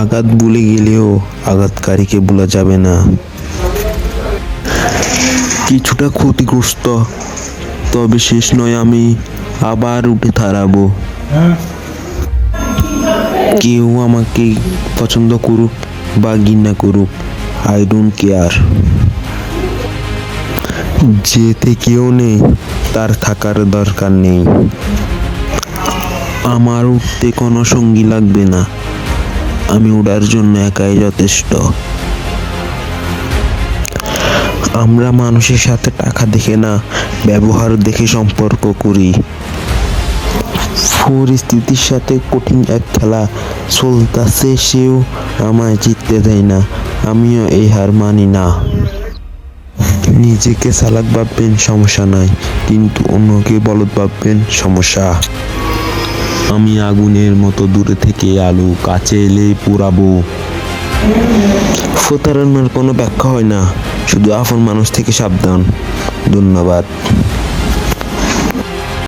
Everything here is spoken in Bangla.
আঘাত ভুলে গেলেও আঘাতকারীকে ভোলা যাবে না। কিছুটা ক্ষতিগ্রস্ত, তবে শেষ নয়, আমি আবার উঠে দাঁড়াবো। কেউ আমাকে পছন্দ করুক বা ঘৃণা করুক আই ডোন্ট কেয়ার যেতে কেউ নেই, তার থাকার দরকার নেই। আমার উঠতে কোনো সঙ্গী লাগবে না। আমি ওড়ার জন্য একাই যথেষ্ট। আমরা মানুষের সাথে টাকা দেখে না, ব্যবহার দেখে সম্পর্ক করি। পরিস্থিতির সাথে কঠিন এক খেলা চলতেছে, সেও আমায় জিততে দেয় না, আমিও এই হার মানি না। নিজেকে চালাক ভাববেন সমস্যা নাই, কিন্তু অন্যকে বলদ ভাববেন সমস্যা। আমি আগুনের মতো দূরে থেকে আলু কাছে এলে পুরাবো প্রতারণার কোনো ব্যাখ্যা হয় না। শুধু আপন মানুষ থেকে সাবধান। ধন্যবাদ।